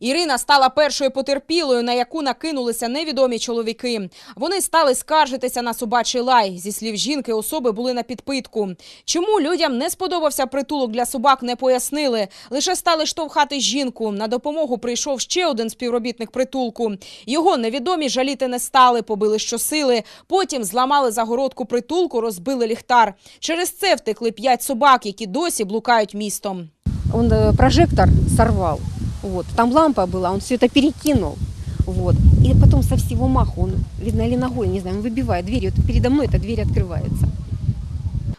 Ірина стала першою потерпілою, на яку накинулися невідомі чоловіки. Вони стали скаржитися на собачий лай. Зі слів жінки, особи були на підпитку. Чому людям не сподобався притулок для собак, не пояснили. Лише стали штовхати жінку. На допомогу прийшов ще один співробітник притулку. Його невідомі жаліти не стали, побили щосили. Потім зламали загородку притулку, розбили ліхтар. Через це втекли п'ять собак, які досі блукають містом. Он э, прожектор сорвал. Вот. Там лампа была, он все это перекинул. Вот. И потом со всего маху он, видно, или ногой, не знаю, он выбивает дверь. Вот передо мной эта дверь открывается.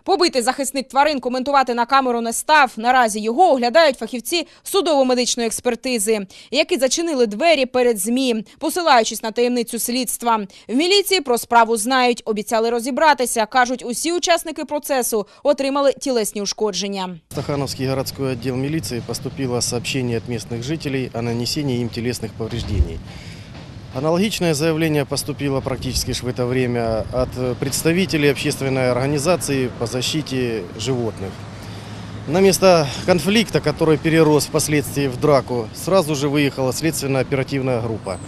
Побитий захисник тварин коментувати на камеру не став. Наразі його оглядають фахівці судово-медичної експертизи, які зачинили двері перед ЗМІ, посилаючись на таємницю слідства. В міліції про справу знають, обіцяли розібратися. кажуть, усі учасники процесу отримали тілесні ушкодження. В Стахановский городской отдел милиции поступило сообщение от местных жителей о нанесении им телесных повреждений. Аналогичное заявление поступило практически в это время от представителей общественной организации по защите животных. На место конфликта, который перерос впоследствии в драку, сразу же выехала следственно-оперативная группа.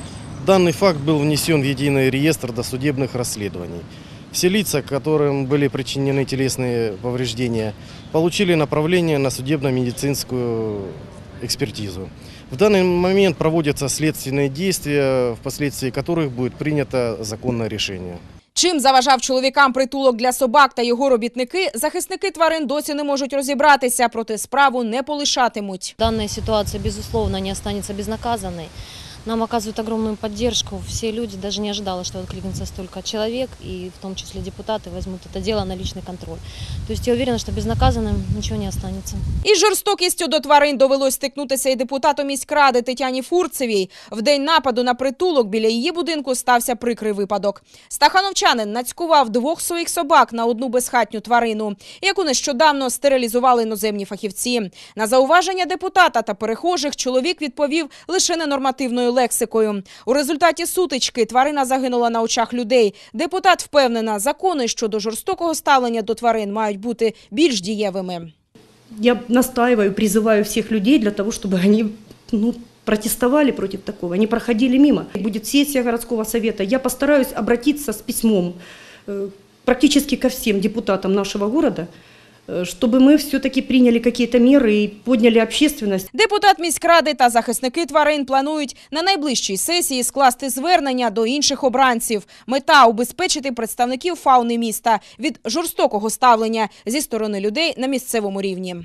Данный факт был внесен в единый реестр досудебных расследований. Все лица, которым были причинены телесные повреждения, получили направление на судебно-медицинскую экспертизу. В данный момент проводятся следственные действия, впоследствии которых будет принято законное решение. Чим заважав чоловікам притулок для собак та його робітники, захисники тварин досі не можуть розібратися, проте справу не полишатимуть. Данная ситуация, безусловно, не останется безнаказанной. Нам оказывают огромную поддержку. Все люди даже не ожидала, что откликнется столько человек, и в том числе депутаты возьмут это дело на личный контроль. То есть я уверена, что безнаказанным ничего не останется. Із жорстокістю до тварин довелось стикнутися і депутату міськради Тетяні Фурцевій. В день нападу на притулок біля її будинку стався прикрий випадок. Стахановчанин нацькував двох своїх собак на одну безхатню тварину, яку нещодавно стерилізували іноземні фахівці. На зауваження депутата та перехожих чоловік відповів лише ненормативною лексикою. У результаті сутички тварина загинула на очах людей. Депутат впевнена, закони щодо жорстокого ставлення до тварин мають бути більш дієвими. Я настаиваю, призываю всех людей для того, чтобы они ну, протестовали против такого, они проходили мимо. Будет сессия городского совета, я постараюсь обратиться с письмом э, практически ко всем депутатам нашего города, э, чтобы мы все-таки приняли какие-то меры и подняли общественность. Депутат міськради та захисники тварин планують на найближчій сесії скласти звернення до інших обранців. Мета убезпечити представників фауни міста від жорстокого ставлення зі сторони людей на місцевому рівні.